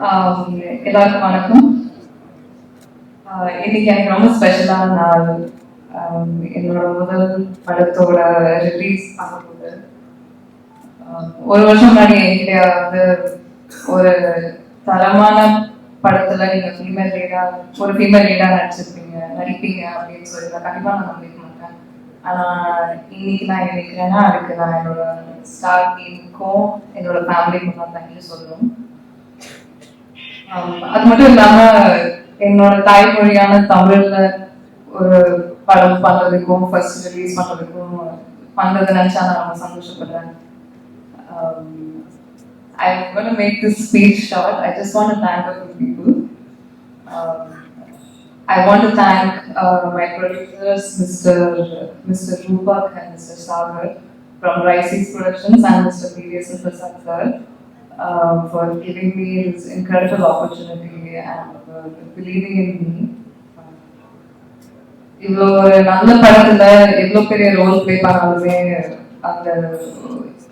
எல்லாருக்கும் வணக்கம். ஆஹ் இன்னைக்கு எனக்கு ரொம்ப ஸ்பெஷலான நாள். என்னோட முதல் படத்தோட ரிலீஸ் ஆகும்போது ஒரு வருஷம் முன்னாடி என்கிட்ட வந்து ஒரு தரமான படத்துல நீங்க ஃபீமேல் லீடா ஒரு ஃபீமேல் லீடா நடிச்சிருப்பீங்க நடிப்பீங்க அப்படின்னு சொல்லி நான் கண்டிப்பா நான் நம்பிக்க மாட்டேன். ஆனா இன்னைக்கு நான் நினைக்கிறேன்னா அதுக்கு நான் என்னோட ஸ்டார் டீமுக்கும் என்னோட ஃபேமிலிக்கும் தான் தேங்க்யூ சொல்லணும். அது மட்டும் இல்லாம என்னோட தாய்மொழியான தமிழ்ல ஒரு படம் பண்றதுக்கும் ஃபர்ஸ்ட் ரிலீஸ் பண்றதுக்கும் பண்றது நினைச்சா நான் ரொம்ப சந்தோஷப்படுறேன் um, I'm going to make this speech short. I just want to thank a few people. Um, I want to thank uh, my producers, Mr. Mr. Rupak and Mr. Sagar from Rice's Productions and Mr. P.V.S. Prasad sir uh, for giving me this incredible opportunity and for believing in me. இவ்வளோ ஒரு நல்ல படத்துல எவ்வளோ பெரிய role play பண்ணாலுமே அந்த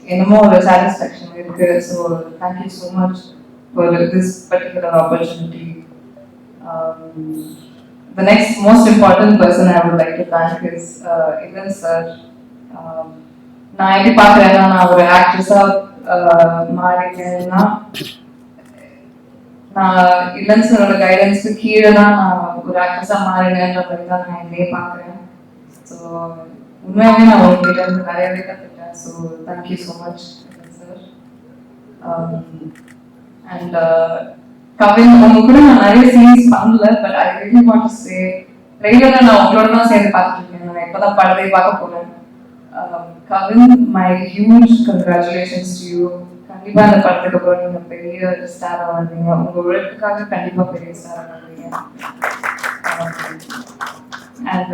என்னமோ ஒரு சாட்டிஸ்ஃபேக்ஷன் இருக்கு so thank you so much for this particular opportunity the next most important person I would like to thank is uh, Ivan sir. Um, நான் எப்படி பார்க்குறேன்னா நான் ஒரு ஆக்ட்ரஸாக மாறிட்டேன்னா நான் இல்லன்ஸரோட கைடன்ஸ்க்கு கீழே தான் நான் ஒரு ஆக்ட்ரஸாக மாறினேன்ற மாதிரி தான் நான் என்னையே பார்க்குறேன் ஸோ உண்மையாகவே நான் உங்ககிட்ட இருந்து நிறையவே கற்றுக்கிட்டேன் so thank you so much sir and Kavin உங்க கூட நான் நிறைய சீன்ஸ் பண்ணல but I really want to say ட்ரெயிலரில் நான் உங்களோட தான் சேர்ந்து பார்த்துட்டு இருக்கேன் நான் இப்பதான் படத்தை பார்க்க போகிறேன் போறேன் Kavin my huge congratulations to you கண்டிப்பா இந்த படத்துக்கு அப்புறம் நீங்க பெரிய ஸ்டாரா வந்தீங்க உங்க உழைப்புக்காக கண்டிப்பா பெரிய ஸ்டாரா வந்தீங்க and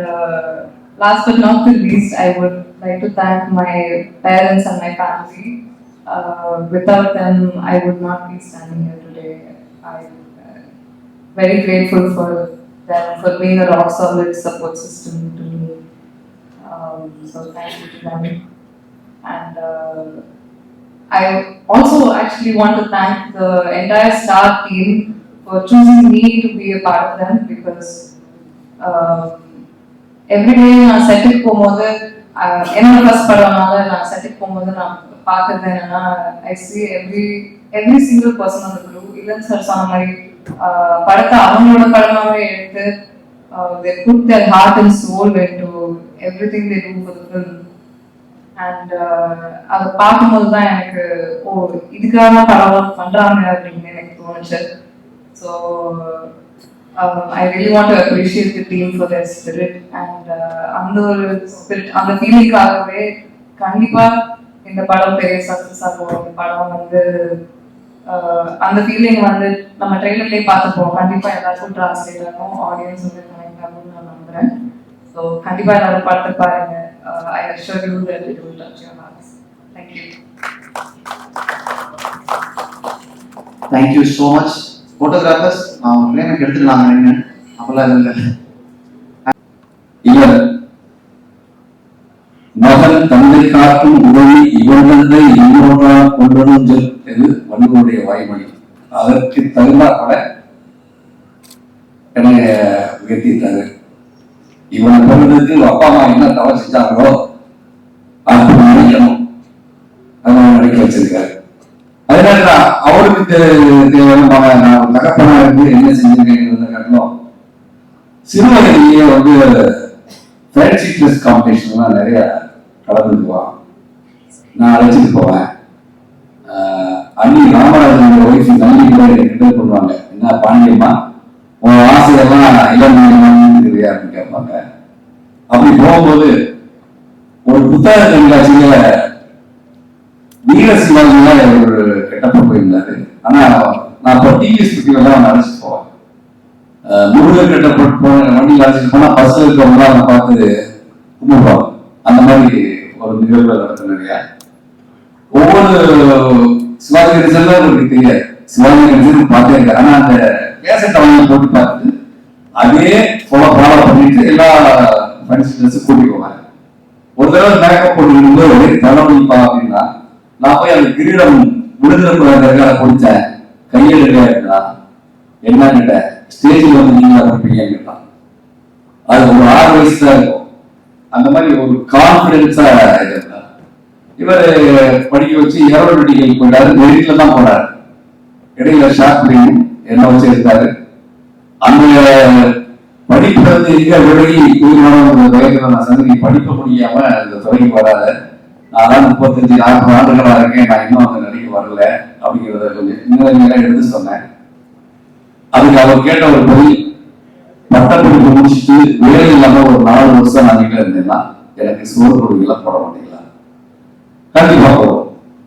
last but not the least I would like to thank my parents and my family uh, without them, I would not be standing here today. I'm uh, very grateful for them for being a rock solid support system to me. Um, so thank you to them. And uh, I also actually want to thank the entire staff team for choosing me to be a part of them because um, everyday நான் செட்டுக்கு போகும்போது ஆஹ், என்னோட first படம்னால நான் செட்டுக்கு போகும்போது நான் பார்க்கறது என்னன்னா I see every every single person அந்த குரூப் இல்லைன்னு சார் சொன்ன மாதிரி ஆஹ், படத்தை அவங்களோட படமாவே எடுத்து they put their heart and soul into everything they do for the and uh, அதை பார்க்கும்போது தான் எனக்கு ஓ இதுக்காக தான் படம் பண்ணுறாங்க அப்படின்னு எனக்கு தோணுச்சு. So I really want to appreciate the team for their spirit and அந்த ஒரு ஸ்பிரிட் அந்த ஃபீலிங்காகவே கண்டிப்பாக இந்த படம் பெரிய சக்ஸஸ் ஆகும் இந்த படம் வந்து uh, அந்த ஃபீலிங் வந்து நம்ம ட்ரெயிலர்லேயே பார்த்துப்போம். கண்டிப்பாக எல்லாருக்கும் டிரான்ஸ்லேட் ஆகும். ஆடியன்ஸ் வந்து கனெக்ட் ஆகும்னு நான் நம்புகிறேன் ஸோ கண்டிப்பா எல்லாரும் படத்தை பாருங்க. I assure you that it will touch your hearts thank you thank you so much photographers நான் ஒரு ஃப்ரேம் எடுத்துக்கலாங்க நின்று அப்பெல்லாம் இல்லை. இவர் மகன் தந்தை காக்கும் உதவி இவன் தந்தை இன்னொன்றால் கொண்டதும் இது வள்ளுவருடைய வாய்மொழி. அதற்கு தகுந்தாப்பட என்னை உயர்த்திட்டாரு இவனை பிறந்ததுக்கு உங்க அப்பா அம்மா என்ன தவறு செஞ்சாங்களோ அது நினைக்கணும். அதனால நினைக்க வச்சிருக்காரு. அதனால அவருக்கு தேவையான நான் தகப்பனா இருந்து என்ன செஞ்சிருக்கேன் கட்டணும் சிறு வயதிலேயே வந்து ஃப்ரெண்ட்ஷிப் டெஸ்ட் காம்படிஷன்லாம் நிறைய கலந்துக்குவான். நான் அழைச்சிட்டு போவேன். அண்ணி ராமராஜன் ஒய்ஃப் தண்ணி கூட கிண்டல் பண்ணுவாங்க. என்ன பாண்டியம்மா உன் ஆசையெல்லாம் இளம் இருக்கிறியா அப்படின்னு கேட்பாங்க. அப்படி போகும்போது ஒரு புத்தக கண்காட்சியில வீர ஒரு கெட்டப்ப போயிருந்தாரு. ஆனா நான் இப்போ டிவிஎஸ் பத்திலாம் தான் அழைச்சிட்டு போவேன். அஹ் முருகன் கட்டப்பட்டு போன வண்டியில் அழைச்சிட்டு போனா பஸ்ல இருக்கவங்க அதை பார்த்து கும்பிடுவாங்க. அந்த மாதிரி ஒரு நிகழ்வுகள் நடக்கும் ஒவ்வொரு சிவாஜி கணேசன் உங்களுக்கு தெரியாது. சிவாஜி கணேசன் பார்த்தே இருக்காரு ஆனா அந்த கேசட் அவங்க போட்டு பார்த்து அதே ஃபாலோ ஃபாலோ பண்ணிட்டு எல்லா ஃப்ரெண்ட்ஸ் கூட்டிட்டு போவேன் ஒரு தடவை மேக்கப் போட்டு ஒரே தலைவலிப்பா அப்படின்னா நான் போய் அந்த கிரீடம் விடுதலை குடிச்சேன் கையில் கையெழுதியா இருக்கா என்ன கிட்ட ஸ்டேஜில் வந்து நீங்க படிப்பீங்கன்னு கேட்டான் அது ஒரு ஆறு வயசு தான் இருக்கும். அந்த மாதிரி ஒரு கான்பிடன்ஸா இருந்தார் இவர் படிக்க வச்சு ஏரோனட்டிக்கல் போயிட்டாரு. மெரிட்ல தான் போனாரு இடையில ஷார்ட் என்ன வச்சு இருந்தாரு அந்த படிப்பு வந்து எங்க விலகி தூய்மான வயதுல நான் சந்தி படிக்க முடியாம இந்த துறைக்கு வராத. நான் முப்பத்தஞ்சு நாற்பது ஆண்டுகளா இருக்கேன். நான் இன்னும் அந்த நிலைக்கு வரல அப்படிங்கிறத கொஞ்சம் இன்னும் நேரம் எடுத்து சொன்னேன். அதுக்கு அவர் கேட்ட ஒரு பதில் பட்டப்படிப்பு முடிச்சுட்டு வேலை இல்லாம ஒரு நாலு வருஷம் நான் வீட்டுல இருந்தேன்னா எனக்கு சோறு கொடுக்கலாம் போட மாட்டீங்களா? கண்டிப்பா போடும்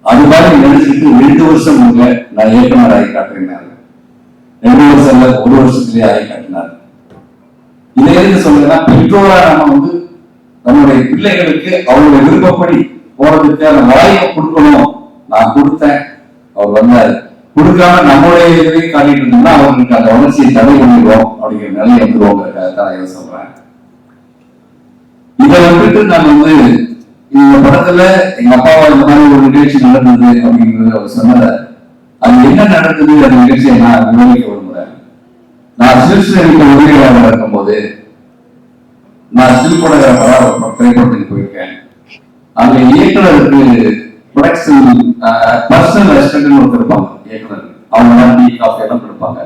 அது மாதிரி நினைச்சிட்டு ரெண்டு வருஷம் உங்க நான் இயக்குனர் ஆகி காட்டுறேன் ரெண்டு வருஷம் இல்ல ஒரு வருஷத்துலயே ஆகி காட்டினார். எதுக்கு சொல்றேன்னா பெற்றோரா நம்ம வந்து நம்மளுடைய பிள்ளைகளுக்கு அவருடைய விருப்பப்படி போறதுக்கு அந்த வாய்ப்பை கொடுக்கணும். நான் கொடுத்தேன். அவர் வந்தாரு. கொடுக்காம நம்மளுடைய இதையும் காட்டிட்டு இருந்தோம்னா அவங்களுக்கு அந்த வளர்ச்சியை தடை பண்ணிடுவோம் அப்படிங்கிற நிலை எடுத்துருவோங்கிறதுக்காக தான் இதை சொல்றேன். இதை வந்துட்டு நான் வந்து இந்த படத்துல எங்க அப்பாவா இந்த மாதிரி ஒரு நிகழ்ச்சி நடந்தது அப்படிங்கிறது அவர் சொன்னத அது என்ன நடந்தது அந்த நிகழ்ச்சியை நான் விவரிக்க விரும்புறேன். நான் சிறுசிலருக்கு உதவியாளர் இருக்கும்போது நான் ஸ்டில் போட்டோகிராஃபரா திரைப்படத்துக்கு போயிருக்கேன். அங்க இயக்குனருக்கு ப்ரொடக்ஷன் பர்சனல் அசிஸ்டன்ட் ஒருத்தர் இருப்பாங்க இயக்குனர். அவங்க தான் டீ காஃபி எல்லாம் கொடுப்பாங்க.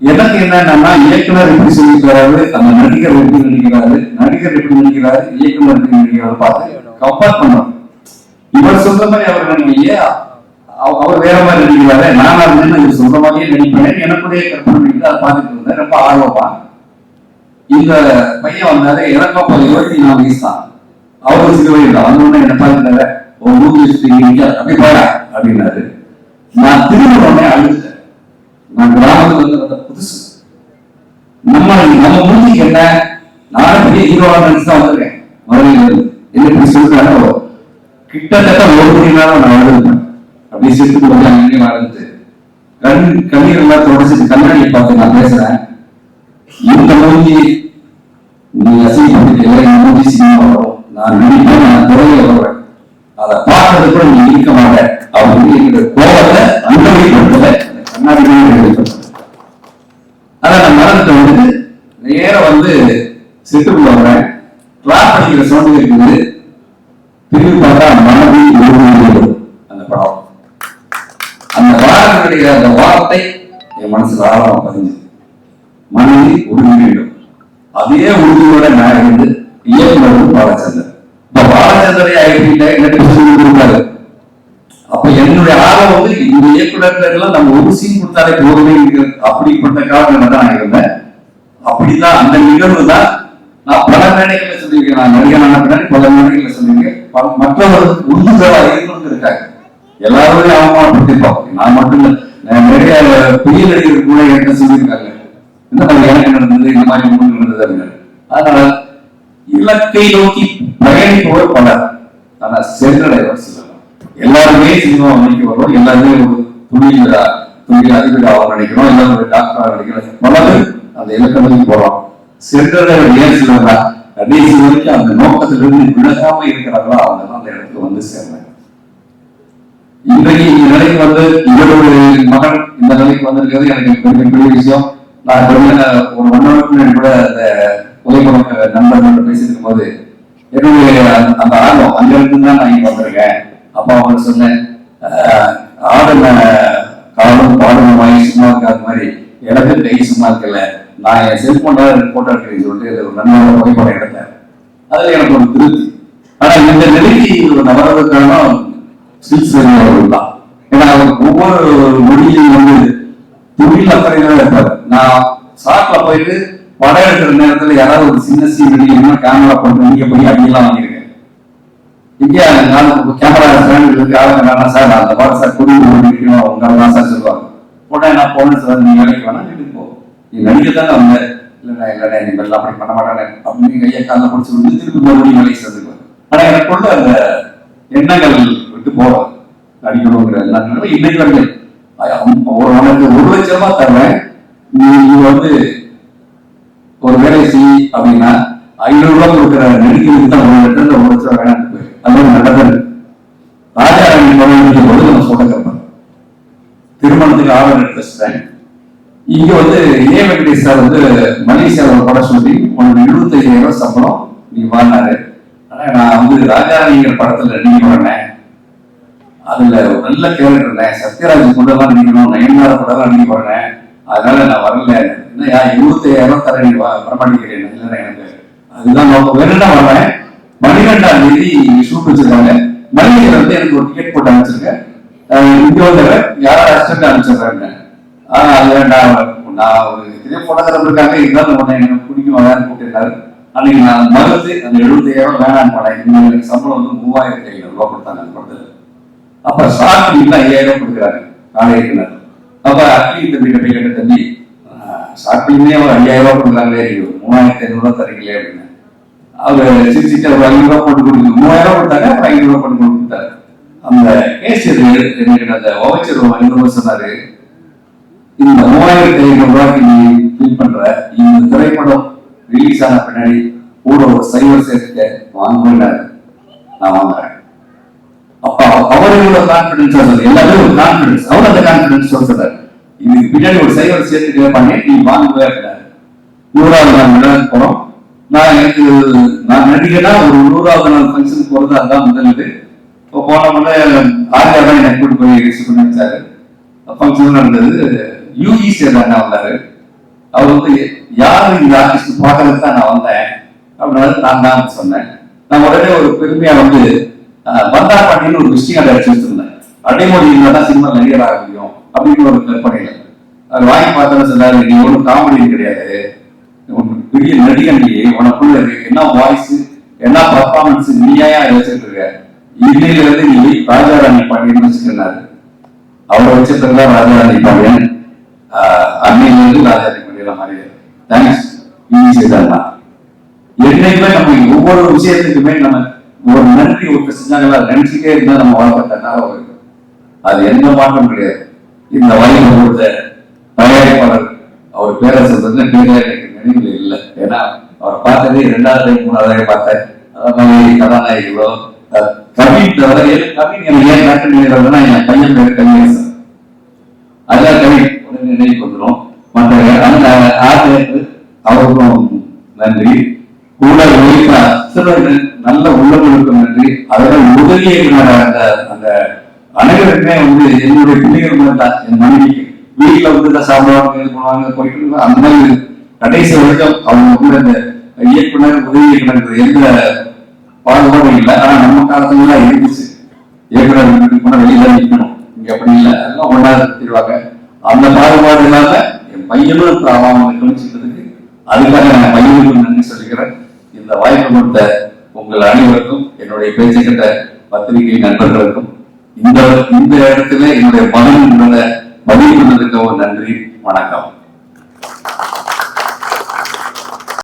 எனக்கு என்னன்னா இயக்குனர் எப்படி சொல்லிக்கிறாரு அந்த நடிகர் எப்படி நடிக்கிறாரு நடிகர் எப்படி நடிக்கிறாரு இயக்குனர் எப்படி நடிக்கிறாரு பார்த்து கம்பேர் பண்ணணும். இவர் சொல்ற மாதிரி அவர் நடிக்கலையே அவ- அவர் வேற மாதிரி நடிக்கிறாரு நான் இருந்தேன்னு இவர் சொல்ற மாதிரியே நடிப்பேன் எனக்குடைய கற்பனை அதை பார்த்துட்டு இருந்தேன் ரொம்ப ஆர்வமா இந்த பையன் வந்தாரு எனக்கும் அப்போ இருபத்தி நாலு வயசு தான் அவரு சிறு வயது என்ன பார்த்துட்டாரு ஒரு வயசு அப்படி போயா அப்படின்னாரு. நான் திரும்ப உடனே அழுதுட்டேன். நான் கிராமத்துல வந்த புதுசு. நம்ம நம்ம மூஞ்சிக்கு என்ன? நானும் பெரிய ஹீரோவா நினைச்சு தான் வந்திருக்கேன். மதுரையில என்ன இப்படி கிட்டத்தட்ட ஒரு மணி நேரம் நான் அழுதுட்டேன். அப்படியே சிரித்து கொஞ்சம் அங்கேயும் அழுது கண் கண்ணீர் எல்லாம் தொடச்சிட்டு கண்ணாடியை பார்த்து நான் பேசுறேன். இந்த மூஞ்சி நீ அசிங்கப்பட்டு இந்த மூஞ்சி சினிமா வரும் நான் நடிப்பேன் நான் துறையில வருவேன் அதை பார்க்கறது கூட நீ இருக்க மாட்டேன். அப்படின்னு இருக்கிற கோபத்தை அந்த கண்ணாடி அதை நான் மரணத்தை வந்து நேரம் வந்து செட்டுக்குள்ள வரேன் கிளாப் அடிக்கிற சவுண்ட் இருக்குது திரும்பி பார்த்தா மனதி உருவாகிறது அந்த படம். அந்த வாரத்தினுடைய அந்த வார்த்தை என் மனசுல ஆழமா பதிஞ்சு மனதி உறுதி அதே உறுதியோட நான் இருந்து இயக்குனர் பாலச்சந்தர் இப்ப பாலச்சந்தரை ஆகிட்ட எனக்கு அப்ப என்னுடைய ஆர்வம் வந்து இந்த இயக்குநர்கள் எல்லாம் நம்ம ஒரு சீன் கொடுத்தாலே போதுமே இருக்கிறது. அப்படிப்பட்ட காரணம் தான் நான் இருந்தேன். அப்படிதான் அந்த நிகழ்வு தான் நான் பல மேடைகள்ல சொல்லியிருக்கேன். நான் நடிகனான பின்னாடி பல மேடைகள்ல சொல்லியிருக்கேன். பல- மற்றவர்கள் உந்துதலா இருக்கணும்னு இருக்காங்க. எல்லாருமே அவமானப்படுத்திருப்பாங்க நான் மட்டும் இல்ல நிறைய பெரிய நடிகர் கூட என்ன சொல்லியிருக்காங்க. இந்த மாதிரி எனக்கு நடந்தது இந்த மாதிரி உங்களுக்கு நடந்தது அப்படின்னு அதனால இலக்கை நோக்கி பயணிப்பவர் பலர். ஆனா சென்றடைவர் சிலர். எல்லாருமே சினிமா அமைக்க வரும். எல்லாருமே ஒரு தொழில் தொழில் அதிபர் ஆக நினைக்கிறோம். எல்லாரும் ஒரு டாக்டர் நினைக்கிறோம் பலர் அந்த இலக்கை நோக்கி போறோம் சென்றடைவர் ஏன் சிலர்னா கடைசி வரைக்கும் அந்த நோக்கத்திலிருந்து விலகாம இருக்கிறாங்களா அவங்க தான் அந்த இடத்துக்கு வந்து சேர்ந்தாங்க இன்றைக்கு இந்த நிலைக்கு வந்து இவருடைய மகன் இந்த நிலைக்கு வந்திருக்கிறது எனக்கு பெரிய பெரிய விஷயம். நான் கொஞ்ச ஒரு ஒன் ஹவருக்கு கூட அந்த புகைப்பட நண்பர்களோட பேசியிருக்கும் போது என்னுடைய அந்த- அந்த ஆர்வம் அங்க தான் நான் இங்கே வந்திருக்கேன். அப்பா அவங்க சொன்னேன் ஆஹ், ஆடுன காலம் பாடுன சும்மா இருக்காத மாதிரி எனக்கு கை சும்மா இருக்கல. நான் என் செல்போன்ல போட்டோ எடுக்கிறேன்னு சொல்லிட்டு ஒரு நண்பரோட புகைப்படம் எடுத்தேன். அதுல எனக்கு ஒரு திருப்தி. ஆனால் இந்த நிலைக்கு ஒரு நபர்களுக்கான ஸ்கில்ஸ் அவர்கள் தான். ஏன்னா அவர் ஒவ்வொரு மொழியிலும் வந்து தொழில் அக்கறையில இருப்பார். நான் சாட்ல போயிட்டு படம் எடுக்கிற நேரத்துல யாராவது ஒரு சின்ன சீன் அடிக்கணும்னா கேமரா போட்டு நீங்க போய் அப்படிலாம் வாங்கியிருக்கேன் இங்கே நான் கேமரா ஃப்ரெண்ட் இருக்கு ஆளுங்க நான் சார் அந்த பாட்டு சார் குடி இருக்கணும் அவங்க தான் சார் சொல்லுவாங்க. உடனே நான் போனேன் சார் நீ வேலைக்கு வேணா வீட்டுக்கு போ. நீ நடிக்க தானே வந்த? இல்லைண்ணா இல்லைண்ணா நீ எல்லாம் அப்படி பண்ண மாட்டானே. அப்படின்னு கையை காலில் பிடிச்சி விட்டு திருப்பி மறுபடியும் வேலைக்கு சேர்ந்துக்குவேன் ஆனா எனக்குள்ள அந்த எண்ணங்கள் விட்டு போறோம் நடிக்கணுங்கிற எண்ணங்கள் இன்னைக்கு வரைக்கும் ஒரு உனக்கு ஒரு லட்சம் ரூபாய் நீ வந்து ஒரு வேலை செய் அப்படின்னா ஐநூறு ரூபாய் கொடுக்குற நடிக்கிறதுக்கு தான் ஒரு லட்சம் ஒரு லட்சம் வேணாம் போய் அது மாதிரி நடந்தது ராஜா ராணி படம் போது நம்ம சொல்ல கேட்பேன் திருமணத்துக்கு ஆர்டர் எடுத்துட்டேன் இங்க வந்து ஏ வெங்கடேஷ் சார் வந்து மலேசியாவில் படம் சொல்லி உனக்கு எழுபத்தையாயிரம் ரூபாய் சம்பளம் நீ வாங்கினாரு. ஆனா நான் வந்து ராஜாராணிங்கிற படத்துல நீங்க வரேன் அதுல ஒரு நல்ல இருந்தேன் சத்யராஜ் கூடலாம் நடிக்கணும் நயன்தாரா கூடலாம் நடிக்க போறேன் அதனால நான் வரல. என்ன எழுபத்தையாயிரம் தர நீ வரமாட்டேங்கிறேன் இல்லைன்னா எனக்கு. அதுதான் நோக்கம் வேணும்னா வரேன். பன்னிரெண்டாம் தேதி ஷூட் வச்சிருக்காங்க. மணிகண்டன் வந்து எனக்கு ஒரு டிக்கெட் போட்டு அனுப்பிச்சிருக்கேன் இங்கே இங்க வந்தவர் யாரும் அசிஸ்டன்ட் அனுப்பிச்சிடுறாங்க ஆஹ் அது வேண்டாம். நான் ஒரு இதே போட்டோகிராஃபர் இருக்காங்க. இருந்தாலும் உடனே எனக்கு பிடிக்கும். வேலைன்னு கூப்பிட்டுருக்காரு. அன்னைக்கு நான் மறுத்து அந்த எழுபத்தையாயிரம் வேணான்னு போனேன். இன்னும் எனக்கு சம்பளம் வந்து மூவாயிரத்தி ஐநூறு ரூபா கொடுத்தாங்க அந்த படத்துல. அப்ப ஷார்ட் ஃபிலிம்ல ஐயாயிரம் கொடுக்குறாங்க. நாளைக்குனர் அப்ப அக்னி தம்பி கிட்ட கேட்ட தம்பி ஷார்ட் அவர் ஒரு ஐயாயிரம் ரூபாய் கொடுக்குறாங்களே மூவாயிரத்தி ஐநூறு ரூபாய் தரீங்களே அப்படின்னு. அவர் சிரிச்சிட்டு ஒரு ஐநூறு ரூபாய் போட்டு கொடுக்குது. மூவாயிரம் ரூபாய் கொடுத்தாங்க அப்புறம் ஐநூறு ரூபாய் போட்டு கொடுத்தாரு. அந்த கேசியர் எனக்கு அந்த ஓவச்சர் ஐநூறு சொன்னாரு. இந்த மூவாயிரத்தி ஐநூறு ரூபாய்க்கு நீ ஃபில் பண்ற இந்த திரைப்படம் ரிலீஸ் ஆன பின்னாடி கூட ஒரு சைவர் சேர்த்துக்க வாங்குவேன் நான் வாங்குறேன். அவர்களோட கான்பிடன்ஸா இவ்வளவு சொல்றது எல்லாமே ஒரு கான்பிடன்ஸ் அவர் அந்த கான்பிடன்ஸ் சொல்றாரு. இதுக்கு பின்னாடி ஒரு சைவர் சேர்த்துக்க பண்ணி நீ வாங்குவே அப்படின்னாரு நூறாவது நாள் விட போறோம். நான் எனக்கு நான் நடிகனா ஒரு நூறாவது நாள் ஃபங்க்ஷன் போறது அதுதான் முதல்ல இப்போ போன முறை ஆர்யா தான் என்னை கூட்டு போய் ரிசீவ் பண்ணி வச்சாரு. ஃபங்க்ஷன் நடந்தது யூஇசி அண்ணா வந்தாரு. அவர் வந்து யாரு இந்த ஆர்டிஸ்ட் பார்க்கறதுக்கு தான் நான் வந்தேன்? அப்படின்னாரு நான் தான் சொன்னேன். நான் உடனே ஒரு பெருமையா வந்து பந்தா பாட்டின்னு ஒரு விஷயம் அதை அடிச்சு வச்சிருந்தேன் அடைமொழி இருந்தா தான் சினிமா நடிகர் ஆக முடியும் அப்படின்னு ஒரு கற்பனையில. அது வாங்கி பார்த்தோன்னு சொன்னாரு நீ ஒன்றும் காமெடி கிடையாது. பெரிய நடிகன் நீ உனக்குள்ள இருக்கு. என்ன வாய்ஸ் என்ன பர்ஃபார்மன்ஸ் நீயா வச்சுட்டு இருக்க? இன்னையில இருந்து நீ ராஜாராணி பாண்டியன் வச்சுக்கிறாரு அவரை வச்சிருந்தா ராஜாராணி பாண்டியன் ஆஹ் அன்னையில இருந்து ராஜாராணி பாண்டியன் மாதிரி தேங்க்ஸ் ஈஸி தான். என்னைக்குமே நம்ம ஒவ்வொரு விஷயத்துக்குமே நம்ம ஒரு நன்றி ஒருத்தர் செஞ்சாங்களா அதை நினைச்சுட்டே இருந்தா நம்ம வாழ்க்கை தன்னால அது எந்த மாற்றம் கிடையாது. இந்த வாய்ப்பு கொடுத்த தயாரிப்பாளர் அவர் பேரை சொல்றது பேரே எனக்கு நினைவில் இல்லை. ஏன்னா அவர் பார்த்ததே ரெண்டாவது மூணாவது பார்த்தேன். அதே மாதிரி கதாநாயகிகளோ அஹ் கவின் தவிர ஏன் கவின் எனக்கு ஏன் நாட்டு நினைவுனா என் பையன் பேர் கவியரசன். அதான் கவி. உடனே நினைவுக்கு வந்துடும் மற்ற அந்த ஆசிரியருக்கு அவருக்கும் நன்றி. கூட ஒழிப்பா சிறுவர்கள் நல்ல உள்ளங்களுக்கும் நன்றி அதெல்லாம் உதவியை அந்த அந்த அனைவருக்குமே வந்து என்னுடைய பிள்ளைகள் மட்டும் என் மனைவிக்கு வீட்டுல வந்து தான் சாப்பிடுவாங்க இது பண்ணுவாங்க போயிட்டு அந்த மாதிரி கடைசி வரைக்கும் அவங்க கூட இந்த இயக்குனர் உதவி இயக்குனர் எந்த பாகுபாடும் இல்லை. ஆனா நம்ம காலத்துல எல்லாம் இருந்துச்சு. இயக்குனர் போனா வெளியில நிக்கணும். இங்க அப்படி இல்லை. எல்லாம் ஒன்னா திருவாங்க அந்த பாகுபாடு இல்லாம என் பையனும் இப்ப இருக்கணும்னு கவனிச்சுக்கிறதுக்கு அதுக்காக நான் பையனுக்கு நன்றி சொல்லிக்கிறேன். இந்த வாய்ப்பு கொடுத்த உங்கள் அனைவருக்கும் என்னுடைய பேச்சு பத்திரிகை நண்பர்களுக்கும் இந்த இந்த இடத்துல என்னுடைய மகன் பதிவு பண்ணதுக்கு ஒரு நன்றி வணக்கம்.